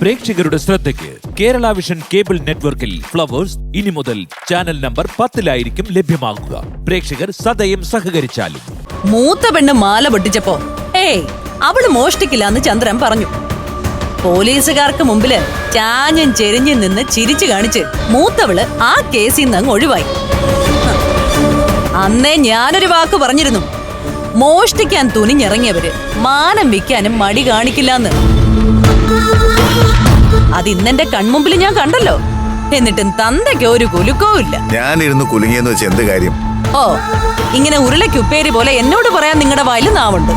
പ്രേക്ഷകരുടെ ശ്രദ്ധയ്ക്ക് Kerala vision cable നെറ്റ്വർക്കിൽ ഫ്ലവേഴ്സ് ഇനി മുതൽ ചാനൽ നമ്പർ പത്തിലായിരിക്കും ലഭ്യമാകുക പ്രേക്ഷകർ സദയം സഹകരിച്ചാലും. മൂത്ത പെണ്ണ് മാല പൊട്ടിച്ചപ്പോ ഏയ് അവൾ മോഷ്ടിക്കില്ലാന്ന് ചന്ദ്രൻ പറഞ്ഞു. പോലീസുകാർക്ക് മുമ്പിൽ ചാഞ്ഞും ചെരിഞ്ഞും നിന്ന് ചിരിച്ചു കാണിച്ച് മൂത്തവൾ ആ കേസിൽ നിന്ന് അങ്ങ് ഒഴിവായി. അന്നേ ഞാനൊരു വാക്ക് പറഞ്ഞിരുന്നു. മോഷ്ടിക്കാൻ തുനിഞ്ഞിറങ്ങിയവര് മാനം വിൽക്കാനും മടി കാണിക്കില്ലാന്ന്. അത് ഇന്നെന്റെ കൺമുമ്പിൽ ഞാൻ കണ്ടല്ലോ. എന്നിട്ടും തന്തയ്ക്ക് ഒരു കുലുക്കവും ഇല്ല. ഞാനിരുന്ന് കുലുങ്ങിയെന്ന് വെച്ച് എന്ത് കാര്യം? ഓ ഇങ്ങനെ ഉരുളക്കുപ്പേരി പോലെ എന്നോട് പറയാൻ നിങ്ങളുടെ വായിൽ നാവുണ്ട്.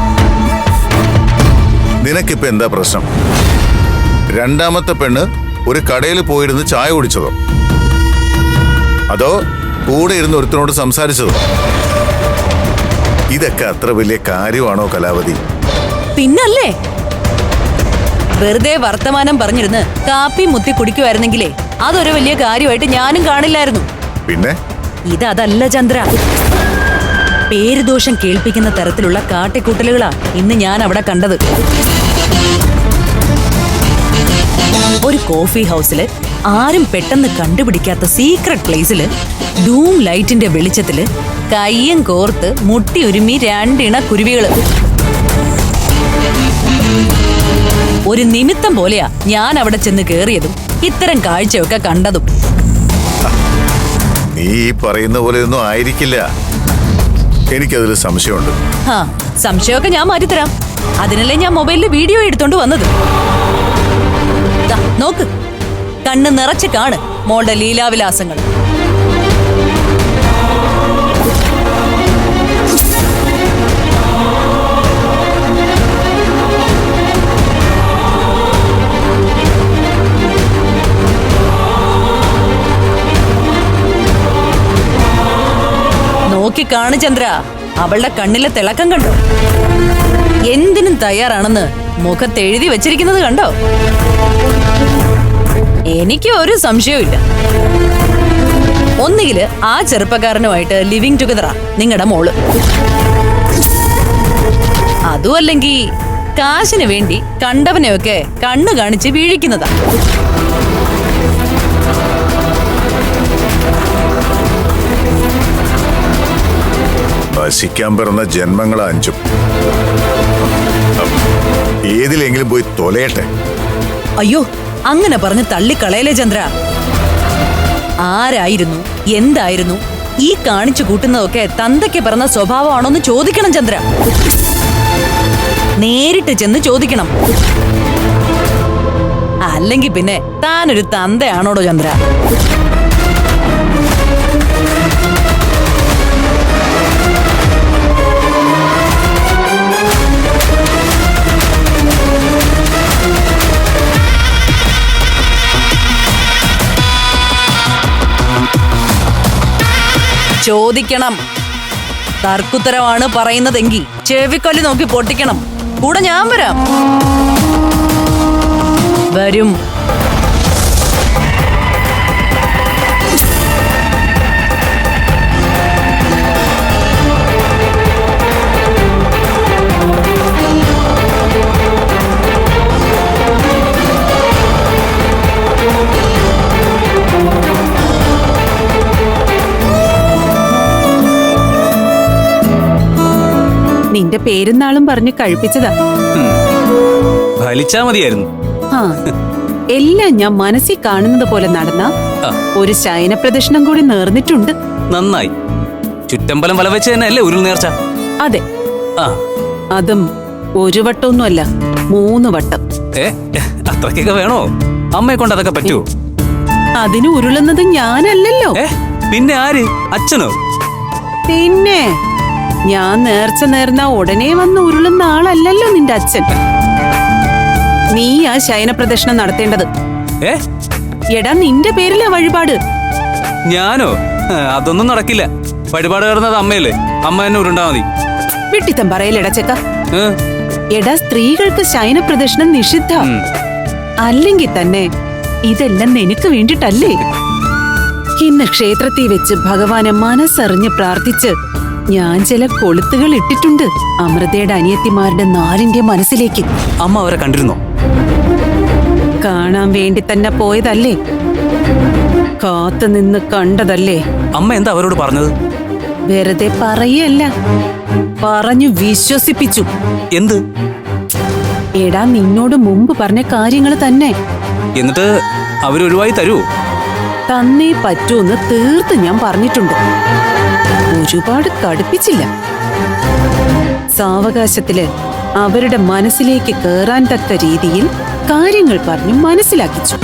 നിനക്കിപ്പോ എന്താ പ്രശ്നം? രണ്ടാമത്തെ പെണ്ണ് ഒരു കടയിൽ പോയിരുന്ന് ചായ കുടിച്ചതോ? അതോ കൂടെ ഇരുന്ന് ഒരുത്തനോട് സംസാരിച്ചതോ? ഇതൊക്കെ അത്ര വലിയ കാര്യമാണോ കലാവതി? പിന്നല്ലേ? വെറുതെ വർത്തമാനം പറഞ്ഞിരുന്ന് കാപ്പി മുത്തി കുടിക്കുമായിരുന്നെങ്കിലേ അതൊരു വലിയ കാര്യമായിട്ട് ഞാനും കാണില്ലായിരുന്നു. പിന്നെ? ഇതല്ല ചന്ദ്ര. പേരുദോഷം കേൾപ്പിക്കുന്ന തരത്തിലുള്ള കാട്ടിക്കൂട്ടലുകളാ ഇന്ന് ഞാൻ അവിടെ കണ്ടത്. ഒരു കോഫി ഹൗസിൽ ആരും പെട്ടെന്ന് കണ്ടുപിടിക്കാത്ത സീക്രട്ട് പ്ലേസിൽ ഡൂം ലൈറ്റിന്റെ വെളിച്ചത്തിൽ കയ്യും കോർത്ത് മുട്ടി ഒരുമി രണ്ടിണ കുരുവികൾ. ഒരു നിമിത്തം പോലെയാ ഞാൻ അവിടെ ചെന്ന് കേറിയതും ഇത്തരം കാഴ്ചയൊക്കെ കണ്ടതും. നീ പറയുന്ന പോലെ ഒന്നും ആയിരിക്കില്ല. എനിക്കതിൽ സംശയമുണ്ട്. ആ സംശയമൊക്കെ ഞാൻ മാറ്റിത്തരാം. അതിനല്ലേ ഞാൻ മൊബൈലിൽ വീഡിയോ എടുത്തോണ്ട് വന്നത്. നോക്ക്. കണ്ണ് നിറച്ച് കാണ് മോളുടെ ലീലാവിലാസങ്ങൾ. നോക്കി കാണു ചന്ദ്ര. അവളുടെ കണ്ണിലെ തിളക്കം കണ്ടോ? എന്തിനും തയ്യാറാണെന്ന് മുഖത്ത് എഴുതി വെച്ചിരിക്കുന്നത് കണ്ടോ? എനിക്ക് ഒരു സംശയവുമില്ല. ഒന്നുകിൽ ആ ചെറുപ്പക്കാരനുമായിട്ട് ലിവിങ് ടുഗദറാ നിങ്ങളുടെ മോൾ. അതുമല്ലെങ്കിൽ കാശിന് വേണ്ടി കണ്ടവനെയൊക്കെ കണ്ണു കാണിച്ച് വീഴിക്കുന്നതാ. നശിക്കാൻ പിറന്ന ജന്മങ്ങൾ അഞ്ചും. ഏതിലെങ്കിലും പോയി തൊലയട്ടെ. അയ്യോ അങ്ങനെ പറഞ്ഞ് തള്ളിക്കളയലേ ചന്ദ്ര? ആരായിരുന്നു? എന്തായിരുന്നു? ഈ കാണിച്ചു കൂട്ടുന്നതൊക്കെ തന്തയ്ക്ക് പറഞ്ഞ സ്വഭാവമാണോന്ന് ചോദിക്കണം ചന്ദ്ര. നേരിട്ട് ചെന്ന് ചോദിക്കണം. അല്ലെങ്കിൽ പിന്നെ താനൊരു തന്തയാണോടോ ചന്ദ്ര? ചോദിക്കണം. തർക്കുത്തരമാണ് പറയുന്നതെങ്കിൽ ചെവിക്കൊല്ലി നോക്കി പൊട്ടിക്കണം. കൂടെ ഞാൻ വരാം. വരും. നിന്റെ പേരുന്നാളും പറഞ്ഞ് കഴിപ്പിച്ചതാ. ഫലിച്ചാ മതിയായിരുന്നു. ആ എല്ലാം ഞാൻ മനസ്സിൽ കാണുന്നത് പോലെ നടന്ന ഒരു ശയന പ്രദക്ഷിണം കൂടി നേർന്നിട്ടുണ്ട്. നന്നായി. ചുറ്റമ്പലം വല വെച്ച് തന്നെ അല്ലേ ഉരുൾ നേർച്ച? അതെ. ആ. അതും ഒരു വട്ടമൊന്നുമല്ല മൂന്ന് വട്ടം. ഏ അത്രയ്ക്കൊക്കെ വേണോ? അമ്മയെ കൊണ്ട് അതൊക്കെ പറ്റുമോ അതിന് ഉരുളുന്നത് ഞാനല്ലല്ലോ. പിന്നെ ആര്? അച്ഛനോ? പിന്നെ ഞാൻ നേർച്ച നേർന്ന ഉടനെ വന്ന് ഉരുളുന്ന ആളല്ലല്ലോ നിന്റെ അച്ഛൻ. നീ ആ ശയന പ്രദക്ഷിണം നടത്തേണ്ടത്. എടാ നിന്റെ പേരിലെ വഴിപാട്. ഞാനോ? അതൊന്നും നടക്കില്ല. വഴിപാട് കയറുന്നത് അമ്മയല്ലേ? അമ്മ എന്നെ ഉരുണ്ടാ മതി. വിട്ടിത്തം പറയലെടാ ചെക്ക. എടാ സ്ത്രീകൾക്ക് ശയന പ്രദർശനം നിഷിദ്ധ. അല്ലെങ്കിൽ തന്നെ ഇതെല്ലാം നിനക്ക് വേണ്ടിട്ടല്ലേ? ഇന്ന് ക്ഷേത്രത്തിൽ വെച്ച് ഭഗവാനെ മനസ്സറിഞ്ഞ് പ്രാർത്ഥിച്ച് ഞാൻ ചില കൊളുത്തുകൾ ഇട്ടിട്ടുണ്ട്. അമൃതയുടെ അനിയത്തിമാരുടെ നാലിന്റെ മനസ്സിലേക്ക്. അമ്മ അവരെ കണ്ടിരുന്നോ? കാണാൻ വേണ്ടി തന്നെ പോയതല്ലേ? കാത്തു നിന്ന് കണ്ടതല്ലേ? അമ്മ എന്താ അവരോട് പറഞ്ഞത്? വെറുതെ പറയല്ല. പറഞ്ഞു വിശ്വസിപ്പിച്ചു. എന്ത്? എടാ നിന്നോട് മുമ്പ് പറഞ്ഞ കാര്യങ്ങൾ തന്നെ. എന്നിട്ട് അവരൊഴിവായി തരൂ തന്നേ പറ്റൂന്ന് തീർത്ത് ഞാൻ പറഞ്ഞിട്ടുണ്ട്. ഒരുപാട് കടുപ്പിച്ചില്ല സാവകാശത്തിൽ അവരുടെ മനസ്സിലേക്ക് കേറാൻ തക്ക രീതിയിൽ കാര്യങ്ങൾ പറഞ്ഞു മനസ്സിലാക്കിച്ചു.